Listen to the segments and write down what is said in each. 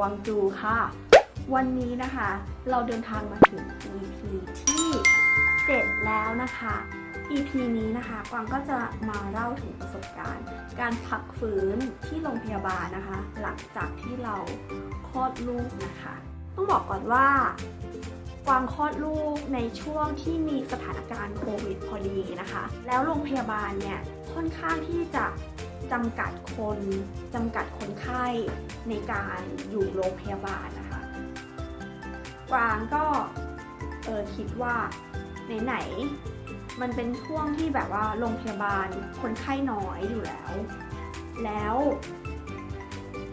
วางจูค่ะ วันนี้นะคะ เราเดินทางมาถึง EP ที่ 7 แล้วนะคะ EP นี้นะคะ กวางก็จะมาเล่าถึงประสบการณ์ การพักฟื้นที่โรงพยาบาลนะคะ หลังจากที่เราคลอดลูกนะคะ ต้องบอกก่อนว่ากวางคลอดลูกในช่วงที่มีสถานการณ์โควิดพอดีนะคะ แล้วโรงพยาบาลเนี่ยค่อนข้างที่จะ จำกัดคนจำกัดคนไข้ในการอยู่โรงพยาบาลนะคะกวางก็เออคิดว่าไหนๆมันเป็นช่วงที่แบบว่าโรงพยาบาลคนไข้น้อยอยู่แล้ว แล้ว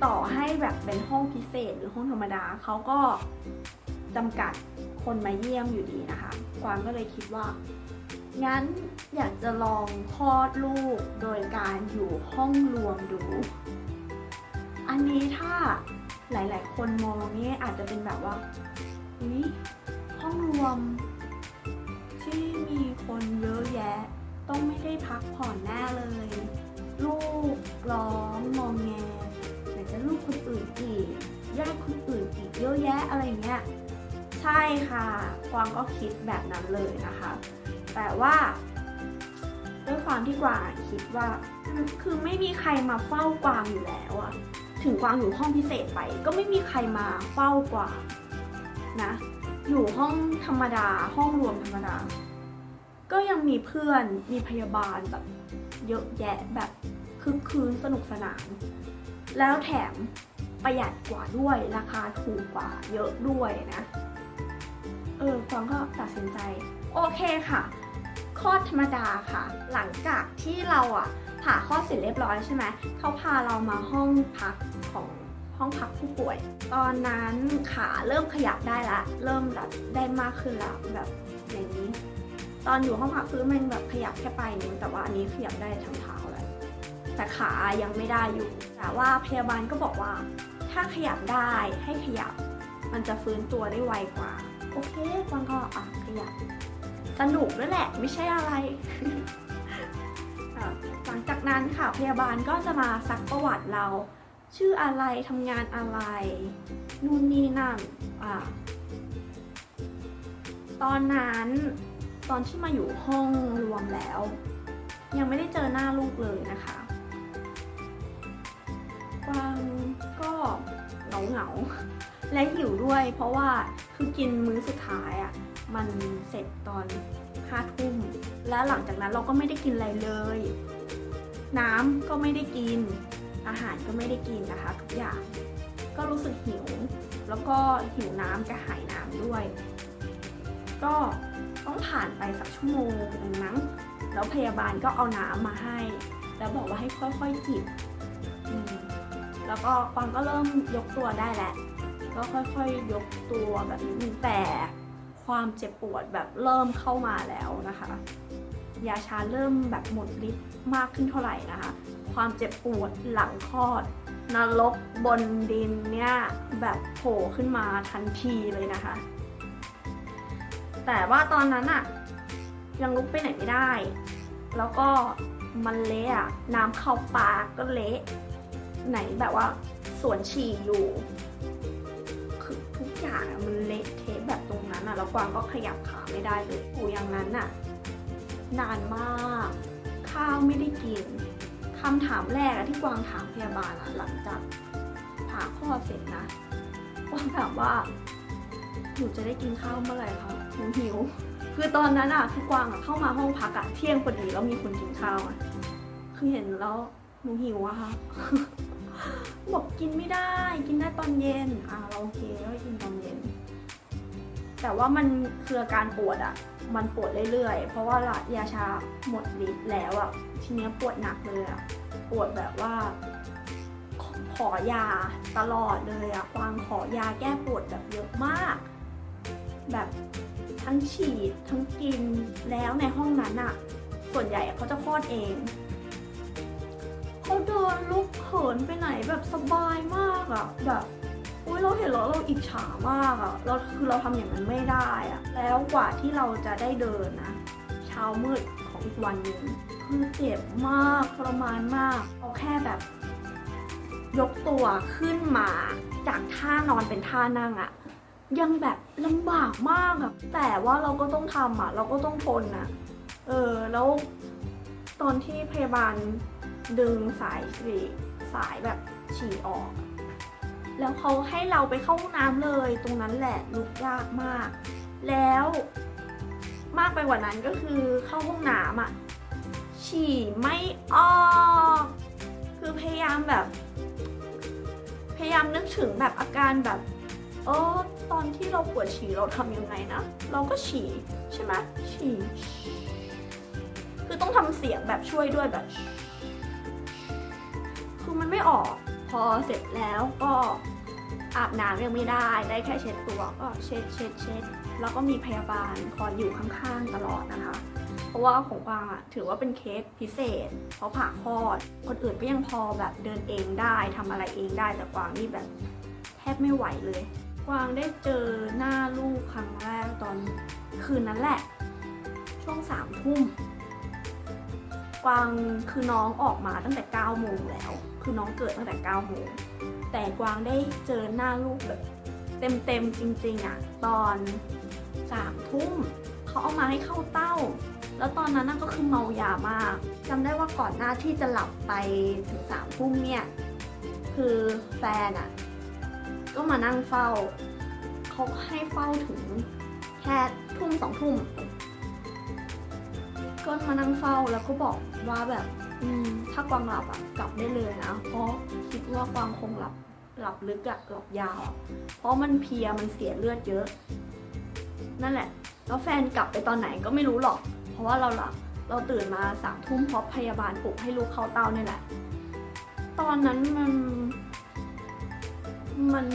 ต่อให้แบบเป็นห้องพิเศษหรือห้องธรรมดาเขาก็จำกัดคนมาเยี่ยมอยู่ดีนะคะกวางก็เลยคิดว่า งั้นอยากจะลองคลอดลูกโดยการอยู่ห้องรวมดู อันนี้ถ้าหลาย ๆ คนมองนี่อาจจะเป็นแบบว่าอุ๊ยห้องรวม ที่มีคนเยอะแยะ ต้องไม่ได้พักผ่อนแน่เลย ลูกร้องงองแงไหนจะลูกคนอื่นอีกญาติคนอื่นอีกเยอะแยะอะไรเงี้ย ใช่ค่ะกวางก็คิดแบบนั้นเลยนะคะ แต่ว่าด้วยความที่กวางคิดว่าคือคือไม่มีใครมาเฝ้ากวางอยู่แล้วอะถึงกวางอยู่ห้องพิเศษไป ก็ไม่มีใครมาเฝ้ากวางนะ อยู่ห้องธรรมดาห้องรวมธรรมดา ก็ยังมีเพื่อนมีพยาบาลแบบเยอะแยะแบบคึกคืนสนุกสนาน แล้วแถมประหยัดกว่าด้วยราคาถูกกว่าเยอะด้วยนะ เออกวางก็ตัดสินใจ โอเคค่ะ คลอดธรรมดาค่ะ หลังจากที่เราอะผ่าคลอดเสร็จเรียบร้อยใช่ไหมเขาพาเรามาห้องพักของห้องพักผู้ป่วย ตอนนั้นขาเริ่มขยับได้ละเริ่มแบบได้มากขึ้นละแบบอย่างนี้ ตอนอยู่ห้องพักพื้นมันแบบขยับแค่ปนิ้วแต่ว่าอันนี้ขยับได้ทั้งเท้าแล้วแต่ขายังไม่ได้อยู่ แต่ว่าพยาบาลก็บอกว่า ถ้าขยับได้ให้ขยับ มันจะฟื้นตัวได้ไวกว่า โอเคกวางก็อะขยับ สนุกด้วยแหละ ไม่ใช่อะไร หลังจากนั้นค่ะพยาบาลก็จะมาซักประวัติเรา ชื่ออะไรทำงานอะไรนู่นนี่นั่นอะตอนนั้นตอนที่มาอยู่ห้องรวมแล้ว ยังไม่ได้เจอหน้าลูกเลยนะคะกวางก็เหงาเหงาและหิวด้วย เพราะว่าคือกินมื้อสุดท้ายอะ มันเสร็จตอนห้าทุ่มแล้วหลังจากนั้นเราก็ไม่ได้กินอะไรเลย น้ำก็ไม่ได้กิน อาหารก็ไม่ได้กินนะคะ ทุกอย่างก็รู้สึกหิว แล้วก็หิวน้ำกระหายน้ำด้วย ก็ต้องผ่านไปสักชั่วโมงหนึ่งมั้งแล้วพยาบาลก็เอาน้ำมาให้ แล้วบอกว่าให้ค่อยๆจิบแล้วก็กวางก็เริ่มยกตัวได้แหละ ก็ค่อยๆยกตัวแบบนี้แต่ ความเจ็บปวดแบบเริ่มเข้ามาแล้วนะคะ ยาชาเริ่มแบบหมดฤทธิ์มากขึ้นเท่าไหร่นะคะ ความเจ็บปวดหลังคลอดนรกบนดินเนี่ยแบบโผล่ขึ้นมาทันทีเลยนะคะ แต่ว่าตอนนั้นอะยังลุกไปไหนไม่ได้ แล้วก็มันเละอะน้ำเข้าปากก็เละไหนแบบว่าสวนฉี่อยู่ อทุกอย่างมันเละเทะแบบตรงนั้นอะแล้วกวางก็ขยับขาไม่ได้เลยอยู่อย่างนั้นอะนานมาก ข้าวไม่ได้กินคำถามแรกอะที่กวางถามพยาบาลอะหลังจากผ่าคลอดเสร็จนะกวางถามว่าหนูจะได้กินข้าวเมื่อไหร่คะหนูหิว คือตอนนั้นอะคือกวางอะเข้ามาห้องพักอะเที่ยงพอดีแล้วมีคนกินข้าวอะคือเห็นแล้วหนูหิวอะค่ะ กินไม่ได้กินได้ตอนเย็น อ่าเราโอเคก็กินตอนเย็น แต่ว่ามันคืออาการปวดอะมันปวดเรื่อยๆ เพราะว่ายาชาหมดฤทธิ์แล้วอะทีเนี้ยปวดหนักเลยอะปวดแบบว่า ขอยาตลอดเลยอะวางขอยาแก้ปวดแบบเยอะมาก แบบทั้งฉีดทั้งกินแล้วในห้องนั้นอะส่วนใหญ่เขาจะคลอดเอง เขาเดินลุกเขินไปไหนแบบสบายมากอะแบบอุ้ยเราเห็นแล้วเราอิจฉามากอะเราคือเราทำอย่างนั้นไม่ได้อะแล้วกว่าที่เราจะได้เดินนะเช้ามืดของอีกวันหนึ่งคือเจ็บมากทรมานมาก เอาแค่แบบ ยกตัวขึ้นมา จากท่านอนเป็นท่านั่งอะยังแบบลำบากมากอะแต่ว่าเราก็ต้องทำอะเราก็ต้องทนอะเออแล้วตอนที่พยาบาล ดึงสายฉี่สายแบบฉี่ออก แล้วเขาให้เราไปเข้าห้องน้ำเลยตรงนั้นแหละลุกยากมาก แล้วมากไปกว่านั้นก็คือเข้าห้องน้ำอะฉี่ไม่ออกคือพยายามแบบ พยายามนึกถึงแบบอาการแบบเออตอนที่เราปวดฉี่เราทำยังไงนะ เราก็ฉี่ใช่ไหมฉี่คือต้องทำเสียงแบบช่วยด้วยแบบ มันไม่ออก พอเสร็จแล้วก็อาบน้ำยังไม่ได้ ได้แค่เช็ดตัวก็เช็ดเช็ดเช็ดแล้วก็มีพยาบาลคอยอยู่ข้างๆตลอดนะคะ เพราะว่าของกวางอะถือว่าเป็นเคสพิเศษ เพราะผ่าคลอด คนอื่นก็ยังพอแบบเดินเองได้ทำอะไรเองได้แต่กวางนี่แบบแทบไม่ไหวเลย กวางได้เจอหน้าลูกครั้งแรกตอนคืนนั้นแหละ ช่วงสามทุ่ม กวางคือน้องออกมาตั้งแต่9โมงแล้ว คือน้องเกิดตั้งแต่9โมงแต่กวางได้เจอหน้าลูกแบบเต็มๆจริงๆอะตอนสามทุ่มเขาเอามาให้เข้าเต้า แล้วตอนนั้นน่ะก็คือเมายามากจำได้ว่าก่อนหน้าที่จะหลับไปถึงสามทุ่มเนี่ย คือแฟนอะก็มานั่งเฝ้าเขาให้เฝ้าถึงแค่ทุ่มสองทุ่ม ก็มานั่งเฝ้าแล้วก็บอกว่าแบบ อืม ถ้ากวางหลับอะกลับได้เลยนะเพราะคิดว่ากวางคงหลับหลับลึกอะหลับยาวอะเพราะมันเพลียมันเสียเลือดเยอะ นั่นแหละ แล้วแฟนกลับไปตอนไหนก็ไม่รู้หรอก เพราะว่าเราหลับเราตื่นมาสามทุ่มเพราะพยาบาลปลุกให้ลูกเข้าเต้านี่แหละ ตอนนั้นมัน มัน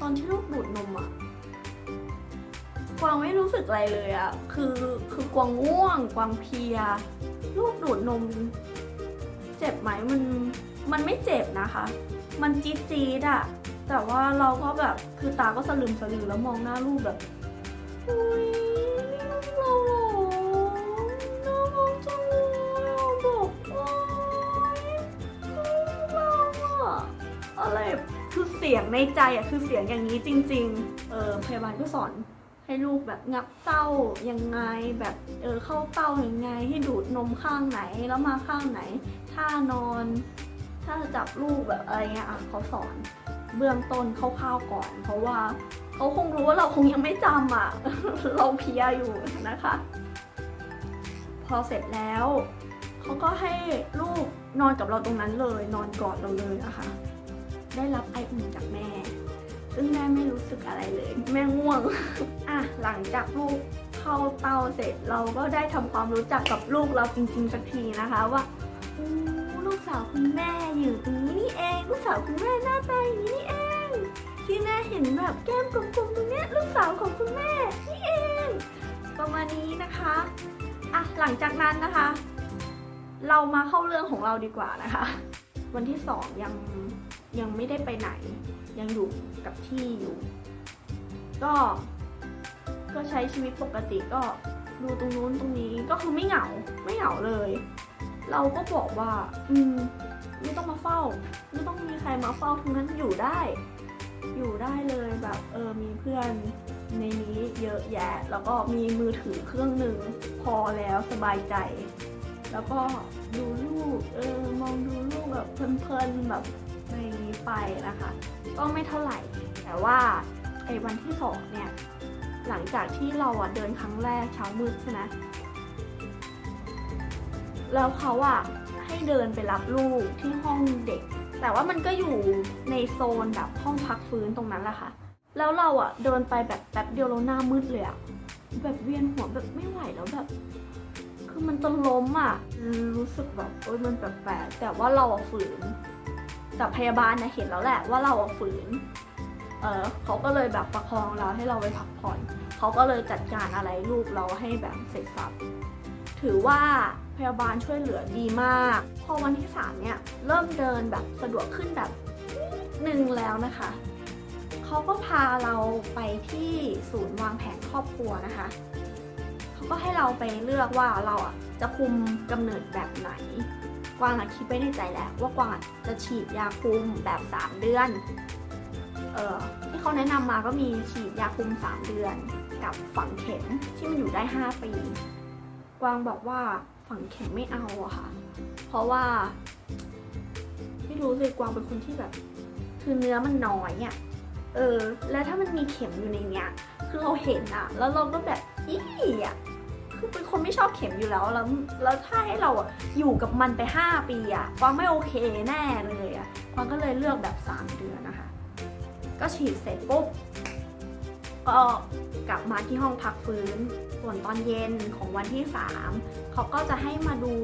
ตอนที่ลูกดูดนมอะ กวางไม่รู้สึกอะไรเลยอะคือคือกวางง่วง กวางเพลีย ลูกดูดนม เจ็บไหมมันมันไม่เจ็บนะคะ มันจี๊ดจี๊ดอะแต่ว่าเราก็แบบคือตาก็สลึมสลือแล้วมองหน้าลูกแบบอุ้ยนี่ลูกเราหรอน่ารักจังเลยอะแบบโอ๊ยลูกเราอะอะไรคือเสียงในใจอะคือเสียงอย่างนี้จริง ๆ เออพยาบาลก็สอน ให้ลูกแบบงับเต้ายังไงแบบเออเข้าเต้ายังไง ให้ดูดนมข้างไหนแล้วมาข้างไหนท่านอน ถ้าจะจับลูกแบบอะไรเงี้ยอะเขาสอนเบื้องต้นคร่าวๆก่อน เพราะว่าเขาคงรู้ว่าเราคงยังไม่จำอะ เราเพียอยู่นะคะ พอเสร็จแล้วเขาก็ให้ลูกนอนกับเราตรงนั้นเลย นอนกอดเราเลยนะคะ ได้รับไออุ่นจากแม่ ซึ่งแม่ไม่รู้สึกอะไรเลย แม่ง่วง อะหลังจากลูกเข้าเตาเสร็จเราก็ได้ทำความรู้จักกับลูกเราจริงๆสักทีนะคะว่าลูกสาวคุณแม่อยู่ตรงนี้นี่เองลูกสาวคุณแม่หน้าตาอย่างนี้นี่เองที่แม่เห็นแบบแก้มกลมๆตรงเนี้ยลูกสาวของคุณแม่นี่เอง ประมาณนี้นะคะอะหลังจากนั้นนะคะ เรามาเข้าเรื่องของเราดีกว่านะคะ วันที่สองยังยังไม่ได้ไปไหน ยังอยู่กับที่อยู่ ก็ ก็ใช้ชีวิตปกติก็ดูตรงนู้นตรงนี้ก็คือไม่เหงาไม่เหงาเลย เราก็บอกว่า อืม ไม่ต้องมาเฝ้า ไม่ต้องมีใครมาเฝ้าทั้งนั้นอยู่ได้ อยู่ได้เลยแบบเออมีเพื่อนในนี้เยอะแยะ แล้วก็มีมือถือเครื่องหนึ่งพอแล้วสบายใจ แล้วก็ดูลูกเออมองดูลูกแบบเพลินๆแบบ ไปนะคะ ก็ไม่เท่าไหร่ แต่ว่าไอ้วันที่สองเนี่ย หลังจากที่เราอะเดินครั้งแรกเช้ามืดใช่ไหมแล้วเขาอะให้เดินไปรับลูกที่ห้องเด็ก แต่ว่ามันก็อยู่ในโซนแบบห้องพักฟื้นตรงนั้นแหละค่ะ แล้วเราอะเดินไปแบบแป๊บเดียวแล้วหน้ามืดเลยอะแบบเวียนหัวแบบไม่ไหวแล้วแบบ คือมันจะล้มอะรู้สึกแบบโอ๊ยมันแปลกๆแต่ว่าเราอะฝืน แต่พยาบาลนะเห็นแล้วแหละว่าเราอะฝืน เออเขาก็เลยแบบประคองเราให้เราไปพักผ่อน เขาก็เลยจัดการอะไรลูกเราให้แบบเสร็จสับ ถือว่าพยาบาลช่วยเหลือดีมาก พอวันที่สามเนี่ยเริ่มเดินแบบสะดวกขึ้นแบบหนึ่งแล้วนะคะ เขาก็พาเราไปที่ศูนย์วางแผนครอบครัวนะคะ เขาก็ให้เราไปเลือกว่าเราอะจะคุมกำเนิดแบบไหน กวางอะคิดไว้ในใจแล้วว่ากวางจะฉีดยาคุมแบบ 3 เดือน เออที่เขาแนะนำมาก็มีฉีดยาคุม 3 เดือน กับฝังเข็มที่มันอยู่ได้ 5 ปี กวางบอกว่าฝังเข็มไม่เอาอะค่ะ เพราะว่า ไม่รู้เลยกวางเป็นคนที่แบบ คือเนื้อมันน้อยอะเออ แล้วถ้ามันมีเข็มอยู่ในเนี้ย คือเราเห็นอะแล้วเราก็แบบอี้อะ คือเป็นคนไม่ชอบเข็มอยู่แล้ว แล้วแล้วถ้าให้เราอะอยู่กับมันไป 5 ปีอะกวางไม่โอเคแน่เลยอะกวางก็เลยเลือกแบบ 3 เดือนนะคะ ก็ฉีดเสร็จปุ๊บก็กลับมาที่ห้องพักฟื้น ส่วนตอนเย็นของวันที่ 3 เขาก็จะให้มาดู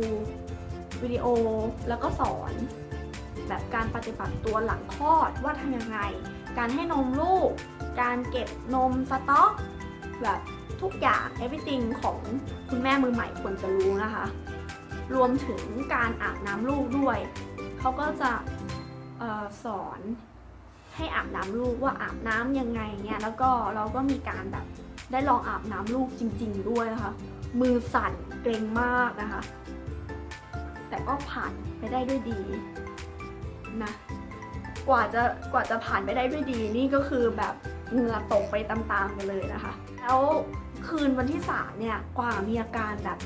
วิดีโอแล้วก็สอน แบบการปฏิบัติตัวหลังคลอดว่าทำยังไง การให้นมลูก การเก็บนมสต๊อกแบบ ทุกอย่าง everything ของคุณแม่มือใหม่ควรจะรู้นะคะ รวมถึงการอาบน้ำลูกด้วย เขาก็จะออสอนให้อาบน้ำลูกว่าอาบน้ำยังไงเนี่ยแล้วก็เราก็มีการแบบได้ลองอาบน้ำลูกจริง ๆ ด้วยนะคะ มือสั่นเกรงมากนะคะ แต่ก็ผ่านไปได้ด้วยดีนะกว่าจะกว่าจะผ่านไปได้ด้วยดีนี่ก็คือแบบเหงื่อตกไปตามๆกันเลยนะคะ แล้ว คืนวันที่สามเนี่ยกว่ามีอาการแบบ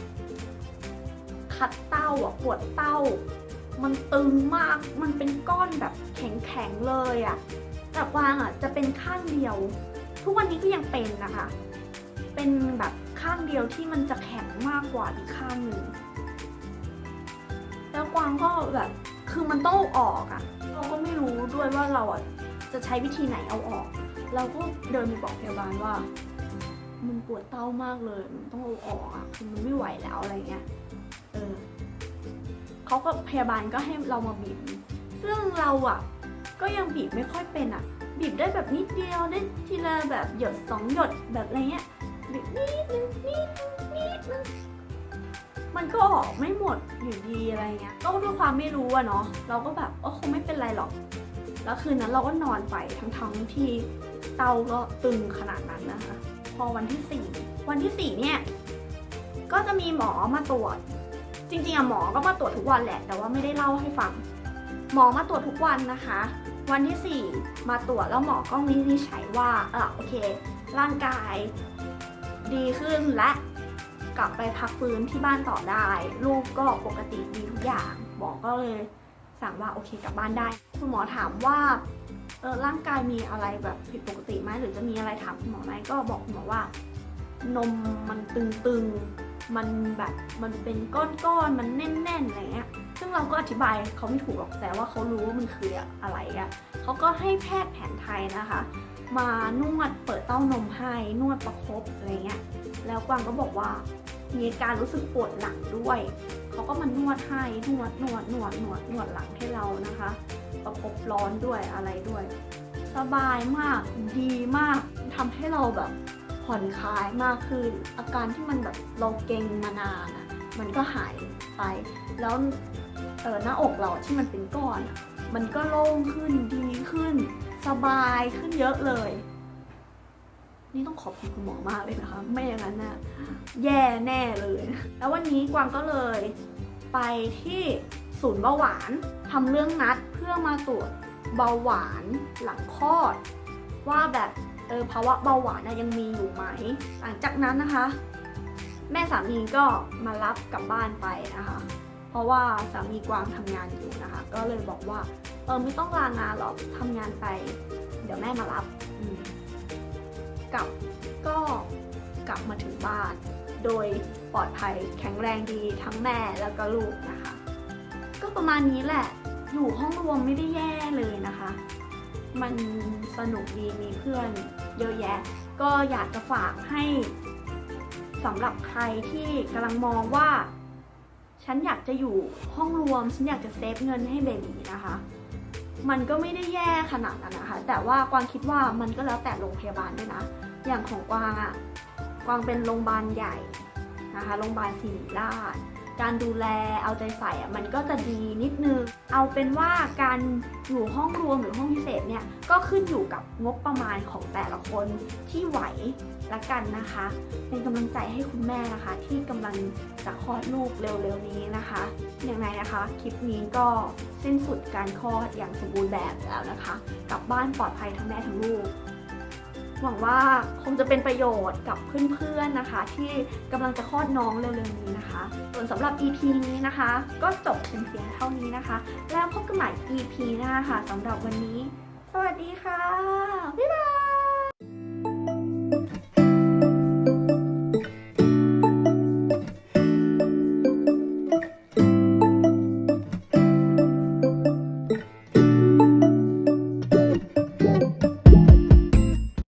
คัดเต้าอะปวดเต้า มันตึงมากมันเป็นก้อนแบบแข็งๆเลยอะแต่กวางอะจะเป็นข้างเดียว ทุกวันนี้ก็ยังเป็นนะคะ เป็นแบบข้างเดียวที่มันจะแข็งมากกว่าอีกข้างหนึ่งแล้วกวางก็แบบคือมันต้องอาออกอะ่ะ เราก็ไม่รู้ด้วยว่าเราอะจะใช้วิธีไหนเอาออก เราก็เดินไปบอกพยาบาลว่า มันปวดเต้ามากเลย มันต้องเอาออกอะ่ะคือมันไม่ไหวแล้วอะไรเงี้ย เออเขาก็พยาบาลก็ให้เรามาบีบ ซึ่งเราอะ ก็ยังบีบไม่ค่อยเป็นอะ บีบได้แบบนิดเดียวได้ทีละแบบหยดสองหยดแบบอะไรเงี้ยบีบนิดนึงนิดนึงนิดนึงมันก็ออกไม่หมดอยู่ดีอะไรเงี้ย ก็ด้วยความไม่รู้อะเนาะ เราก็แบบเออคงไม่เป็นไรหรอก แล้วคืนนั้นเราก็นอนไปทั้งทั้งๆที่เตาก็ตึงขนาดนั้นนะคะ พอวันที่สี่วันที่สี่เนี่ย ก็จะมีหมอมาตรวจ จริงๆอะหมอก็มาตรวจทุกวันแหละ แต่ว่าไม่ได้เล่าให้ฟัง หมอมาตรวจทุกวันนะคะ วันที่ 4 มาตรวจแล้วหมอก็วินิจฉัยว่าเออโอเค ร่างกายดีขึ้นและกลับไปพักฟื้นที่บ้านต่อได้ ลูกก็ปกติดีทุกอย่าง หมอก็เลยสั่งว่าโอเคกลับบ้านได้ คุณหมอถามว่า ออร่างกายมีอะไรแบบผิดปกติไหมหรือจะมีอะไรถามคุณหมอไหมก็บอกคุณหมอว่านมมันตึงๆ มันแบบมันเป็นก้อนๆ มันแน่นๆ อะไรเงี้ย ซึ่งเราก็อธิบายเขาไม่ถูกหรอก แต่ว่าเขารู้ว่ามันคืออะไรอะเขาก็ให้แพทย์แผนไทยนะคะ มานวดเปิดเต้านมให้ นวดประคบอะไรเงี้ย แล้วกวางก็บอกว่ามีอาการรู้สึกปวดหลังด้วย เขาก็มานวดให้ นวดนวดนวดนวดนวดหลังให้เรานะคะ ประคบร้อนด้วยอะไรด้วย สบายมากดีมากทำให้เราแบบผ่อนคลายมากขึ้นอาการที่มันแบบเราเกงมานานอะมันก็หายไป แล้วเออหน้าอกเราที่มันเป็นก้อนอะมันก็โล่งขึ้นดีขึ้น สบายขึ้นเยอะเลย นี่ต้องขอบคุณคุณหมอมากเลยนะคะ ไม่อย่างนั้นน่ะแย่แน่เลย แล้ววันนี้กวางก็เลยไปที่ศูนย์เบาหวานทำเรื่องนัด เพื่อมาตรวจเบาหวานหลังคลอด ว่าแบบเออภาวะเบาหวานนะยังมีอยู่ไหม หลังจากนั้นนะคะ แม่สามีก็มารับกลับบ้านไปนะคะ เพราะว่าสามีกวางทำงานอยู่นะคะ ก็เลยบอกว่าเออไม่ต้องลางานหรอกทำงานไป เดี๋ยวแม่มารับกลับก็กลับมาถึงบ้าน โดยปลอดภัยแข็งแรงดีทั้งแม่แล้วก็ลูกนะคะ ก็ประมาณนี้แหละ อยู่ห้องรวมไม่ได้แย่เลยนะคะ มันสนุกดีมีเพื่อนเยอะแยะ ก็อยากจะฝากให้สำหรับใครที่กำลังมองว่า ฉันอยากจะอยู่ห้องรวม ฉันอยากจะเซฟเงินให้เบบีนะคะ มันก็ไม่ได้แย่ขนาดนั้นนะคะ แต่ว่ากวางคิดว่ามันก็แล้วแต่โรงพยาบาลด้วยนะ อย่างของกวางอะกวางเป็นโรงพยาบาลใหญ่นะคะ โรงพยาบาลศิริราช การดูแลเอาใจใส่อะมันก็จะดีนิดนึง เอาเป็นว่าการอยู่ห้องรวมหรือห้องพิเศษเนี่ยก็ขึ้นอยู่กับงบประมาณของแต่ละคนที่ไหวละกันนะคะ เป็นกำลังใจให้คุณแม่นะคะ ที่กำลังจะคลอดลูกเร็วๆนี้นะคะอย่างไรนะคะ คลิปนี้ก็สิ้นสุดการคลอดอย่างสมบูรณ์แบบแล้วนะคะ กลับบ้านปลอดภัยทั้งแม่ทั้งลูก หวังว่าคงจะเป็นประโยชน์กับเพื่อนๆนะคะ ที่กำลังจะคลอดน้องเร็วๆนี้นะคะ ส่วนสำหรับ EP นี้นะคะ ก็จบเพียงเท่านี้นะคะ แล้วพบกันใหม่ EP หน้าค่ะสำหรับวันนี้ สวัสดีค่ะ บ๊ายบาย